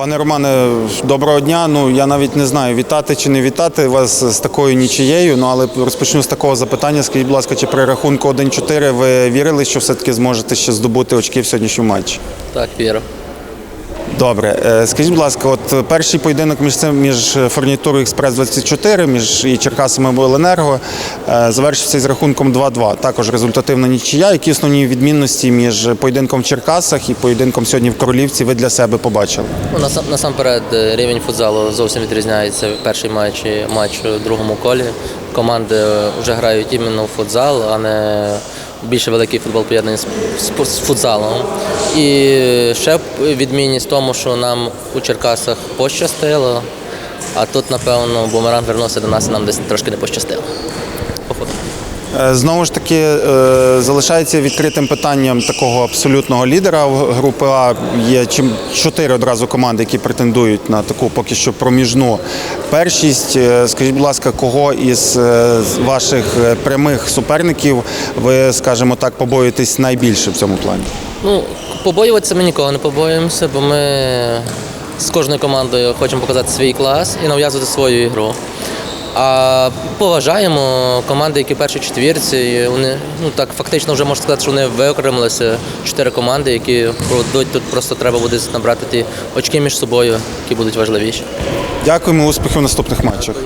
Пане Романе, доброго дня. Ну я навіть не знаю, вітати чи не вітати вас з такою нічиєю. Ну але розпочну з такого запитання. Скажіть, будь ласка, чи при рахунку 1-4 ви вірили, що все-таки зможете ще здобути очки в сьогоднішньому матчі? Так, вірю. Добре, Е, скажіть, будь ласка, от перший поєдинок між цим між фурнітурою Експрес 24 між і Черкасами Обленерго е, завершився з рахунком 2-2. Також результативна нічия. Які основні відмінності між поєдинком в Черкасах і поєдинком сьогодні в Королівці ви для себе побачили? Ну, насамперед е, рівень футзалу зовсім відрізняється. Перший матч матч у другому колі. Команди вже грають іменно в футзал, а не більше великий футбол поєднаний з, футзалом. І ще відмінність в тому, що нам у Черкасах пощастило, а тут, напевно, бумеранг вернувся до нас і нам десь трошки не пощастило. Походу. Е, Знову ж таки, е, залишається відкритим питанням такого абсолютного лідера групи А. Є чим чотири одразу команди, які претендують на таку поки що проміжну першість. Е, Скажіть, будь ласка, кого із ваших прямих суперників ви, скажімо так, побоюєтесь найбільше в цьому плані? Ну, побоюватися ми нікого не побоюємося, бо ми з кожною командою хочемо показати свій клас і нав'язувати свою ігру. А поважаємо команди, які перші четвірці. Вони ну так фактично вже можна сказати, що вони виокремилися. Чотири команди, які пройдуть тут. Просто треба буде набрати ті очки між собою, які будуть важливіші. Дякуємо, успіхів в наступних матчах.